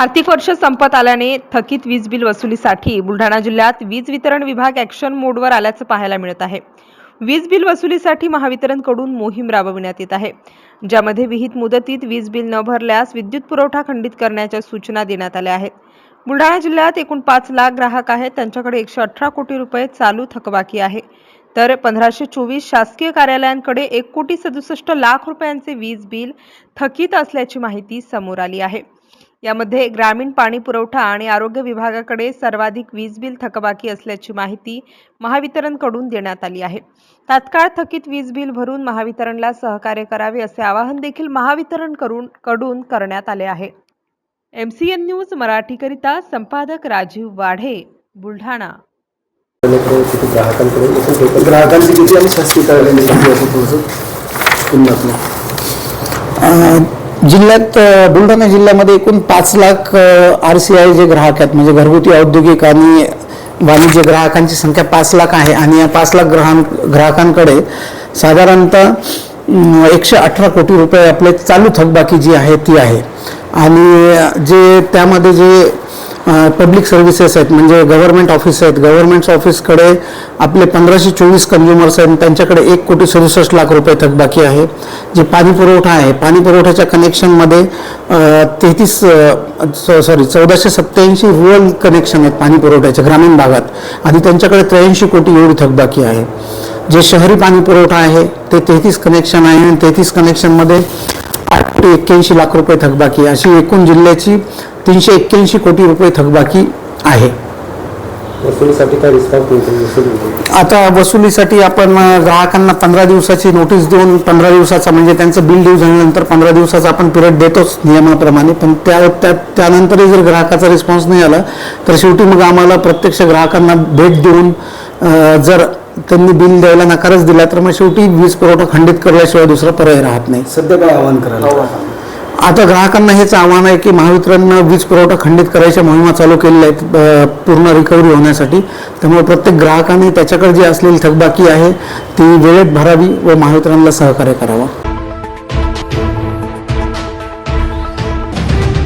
आर्थिक वर्ष संपत आल्याने थकीत वीज बिल वसुलीसाठी बुलढाणा जिल्ह्यात वीज वितरण विभाग ॲक्शन मोडवर आल्याचं पाहायला मिळत आहे. वीज बिल वसुलीसाठी महावितरणकडून मोहीम राबविण्यात येत आहे. ज्यामध्ये विहित मुदतीत वीज बिल न भरल्यास विद्युत पुरवठा खंडित करण्याच्या सूचना देण्यात आल्या आहेत. बुलढाणा जिल्ह्यात एकूण पाच लाख ग्राहक आहेत. त्यांच्याकडे एकशे अठरा कोटी रुपये चालू थकबाकी आहे. तर पंधराशे चोवीस शासकीय कार्यालयांकडे एक कोटी सदुसष्ट लाख रुपयांचे वीज बिल थकीत असल्याची माहिती समोर आली आहे. यामध्ये ग्रामीण पाणी पुरवठा आणि आरोग्य विभागाकडे सर्वाधिक वीज बिल थकबाकी असल्याची माहिती महावितरणकडून देण्यात आली आहे. तात्काळ थकीत वीज बिल भरून महावितरणला सहकार्य करावे असे आवाहन देखील महावितरण करून कडून करण्यात आले आहे. एम सी एन न्यूज मराठीकरिता संपादक राजीव वाढे बुलढाणा. ग्राहकांची किती आणि शासकीय किती असं थोडंसं जिल्ह्यात बुलढाणा जिल्ह्यामध्ये एकूण पाच लाख आर सी आय जे ग्राहक आहेत. म्हणजे घरगुती औद्योगिक आणि वाणिज्य ग्राहकांची संख्या पाच लाख आहे. आणि या पाच लाख ग्राहक ग्राहकांकडे साधारणतः एकशे अठरा कोटी रुपये आपले चालू थकबाकी जी आहे ती आहे. आणि जे त्यामध्ये जे पब्लिक सर्व्हिसेस आहेत म्हणजे गव्हर्नमेंट ऑफिस आहेत. गव्हर्नमेंट ऑफिसकडे आपले पंधराशे चोवीस कन्झ्युमर्स आहेत. त्यांच्याकडे एक कोटी सदुसष्ट लाख रुपये थकबाकी आहे. जे पाणी पुरवठा आहे पाणी पुरवठ्याच्या कनेक्शनमध्ये तेहतीस सॉरी चौदाशे सत्त्याऐंशी रुरल कनेक्शन आहेत पाणी पुरवठ्याच्या ग्रामीण भागात. आणि त्यांच्याकडे त्र्याऐंशी कोटी एवढी थकबाकी आहे. जे शहरी पाणी पुरवठा आहे ते तेहतीस कनेक्शन आहे. आणि तेहतीस कनेक्शनमध्ये आठ ते एक्क्याऐंशी लाख रुपये थकबाकी आहे. अशी एकूण जिल्ह्याची तीनशे एक्क्याऐंशी कोटी रुपये थकबाकी आहे. वसुलीसाठी काय आता वसुलीसाठी आपण ग्राहकांना पंधरा दिवसाची नोटीस देऊन पंधरा दिवसाचा म्हणजे त्यांचं बिल ड्यू झाल्यानंतर पंधरा दिवसाचा आपण पिरियड देतोच नियमाप्रमाणे. पण त्या त्या त्यानंतरही जर ग्राहकाचा रिस्पॉन्स नाही आला तर शेवटी मग आम्हाला प्रत्यक्ष ग्राहकांना भेट देऊन जर त्यांनी बिल द्यायला नकारच दिला तर मग शेवटी वीज पुरवठा खंडित करल्याशिवाय दुसरा पर्याय राहत नाही. सध्या काय आव्हान करायला आता ग्राहकांना हेच आव्हान आहे की महावितरणनं वीज पुरवठा खंडित करायच्या मोहिमा चालू केलेल्या आहेत पूर्ण रिकव्हरी होण्यासाठी. त्यामुळे प्रत्येक ग्राहकाने त्याच्याकडे जी असलेली थकबाकी आहे ती वेळेत भरावी व महावितरणला सहकार्य करावं.